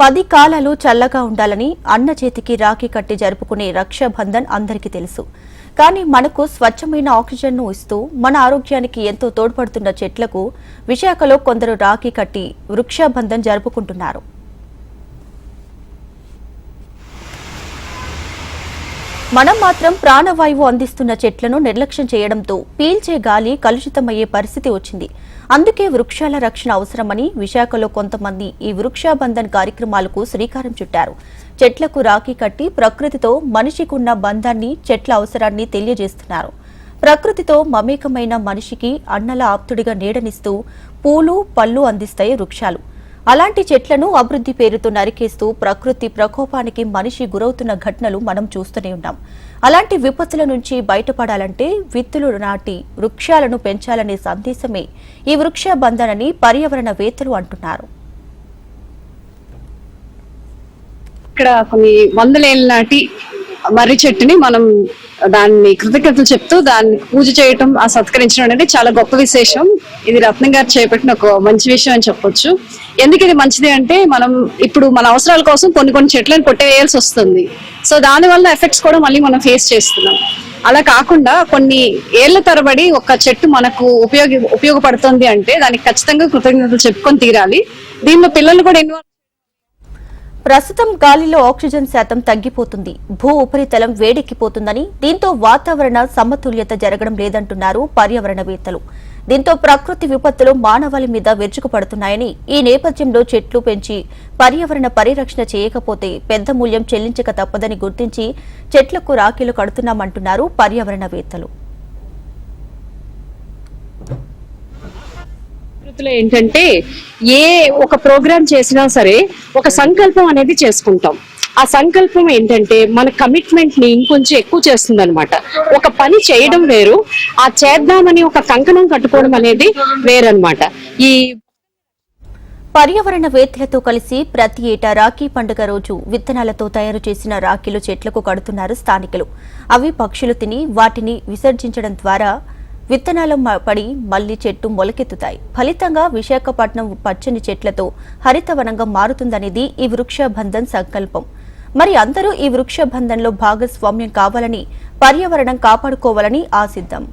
పది కాలాలు చల్లగా ఉండాలని అన్న చేతికి రాఖీ కట్టి జరుపుకునే రక్షాబంధన్ అందరికీ తెలుసు. కానీ మనకు స్వచ్ఛమైన ఆక్సిజన్ను ఇస్తూ మన ఆరోగ్యానికి ఎంతో తోడ్పడుతున్న చెట్లకు విశాఖలో కొందరు రాఖీ కట్టి వృక్షాబంధన్ జరుపుకుంటున్నారు. మనం మాత్రం ప్రాణవాయువు అందిస్తున్న చెట్లను నిర్లక్ష్యం చేయడంతో పీల్చే గాలి కలుషితమయ్యే పరిస్థితి వచ్చింది. అందుకే వృక్షాల రక్షణ అవసరమని విశాఖలో కొంతమంది ఈ వృక్షాబంధన్ కార్యక్రమాలకు శ్రీకారం చుట్టారు. చెట్లకు రాఖీ కట్టి ప్రకృతితో మనిషికున్న బంధాన్ని చెట్ల అవసరాన్ని తెలియజేస్తున్నారు. ప్రకృతితో మమేకమైన మనిషికి అన్నల ఆప్తుడిగా నీడనిస్తూ పూలు పళ్ళు అందిస్తాయి వృక్షాలు. అలాంటి చెట్లను అభివృద్ధి పేరుతో నరికేస్తూ ప్రకృతి ప్రకోపానికి మనిషి గురవుతున్న ఘటనలు మనం చూస్తూనే ఉన్నాం. అలాంటి విపత్తుల నుంచి బయటపడాలంటే విత్తులు నాటి వృక్షాలను పెంచాలనే సందేశమే ఈ వృక్ష బంధనని పర్యావరణవేత్తలు అంటున్నారు. ఇక్కడ కొన్ని వందలేళ్ళ నాటి మర్రి చెట్టుని మనం దాన్ని కృతజ్ఞతలు చెప్తూ దాన్ని పూజ చేయటం ఆ సత్కరించడం అనేది చాలా గొప్ప విశేషం. ఇది రత్నం గారు చేపట్టిన ఒక మంచి విషయం అని చెప్పొచ్చు. ఎందుకు ఇది మంచిది అంటే మనం ఇప్పుడు మన అవసరాల కోసం కొన్ని కొన్ని చెట్లను కొట్టేయాల్సి వస్తుంది. సో దాని వల్ల ఎఫెక్ట్స్ కూడా మళ్ళీ మనం ఫేస్ చేస్తున్నాం. అలా కాకుండా కొన్ని ఏళ్ళ తరబడి ఒక చెట్టు మనకు ఉపయోగ ఉపయోగపడుతుంది అంటే దానికి ఖచ్చితంగా కృతజ్ఞతలు చెప్పుకొని తీరాలి. దీనిలో పిల్లలు కూడా ఇన్వాల్వ్ ప్రస్తుతం గాలిలో ఆక్సిజన్ శాతం తగ్గిపోతుంది. భూ ఉపరితలం వేడెక్కిపోతుందని దీంతో వాతావరణ సమతుల్యత జరగడం లేదంటున్నారు పర్యావరణవేత్తలు. దీంతో ప్రకృతి విపత్తులు మానవాళి మీద విరుచుకుపడుతున్నాయని ఈ నేపథ్యంలో చెట్లు పెంచి పర్యావరణ పరిరక్షణ చేయకపోతే పెద్ద మూల్యం చెల్లించక తప్పదని గుర్తించి చెట్లకు రాఖీలు కడుతున్నామంటున్నారు పర్యావరణవేత్తలు. పద్ధతిలో ఏంటంటే ఏ ఒక ప్రోగ్రామ్ చేసినా సరే ఒక సంకల్పం అనేది చేసుకుంటాం. ఆ సంకల్పం ఏంటంటే మన కమిట్మెంట్ని ఇంకొంచెం ఎక్కువ చేస్తుంది అనమాట ఒక పని చేయడం వేరు ఆ చేద్దామని ఒక కంకణం కట్టుకోవడం అనేది వేరనమాట ఈ పర్యావరణ వేత్తలతో కలిసి ప్రతి ఏటా రాఖీ పండుగ రోజు విత్తనాలతో తయారు చేసిన రాఖీలు చెట్లకు కడుతున్నారు స్థానికులు. అవి పక్షులు తిని వాటిని విసర్జించడం ద్వారా విత్తనాలు పడి మళ్ళీ చెట్టు మొలకెత్తుతాయి. ఫలితంగా విశాఖపట్నం పచ్చని చెట్లతో హరితవనంగా మారుతుందనేది ఈ వృక్షబంధన్ సంకల్పం. మరి అందరూ ఈ వృక్ష బంధంలో భాగస్వామ్యం కావాలని పర్యావరణం కాపాడుకోవాలని ఆశిద్దాం.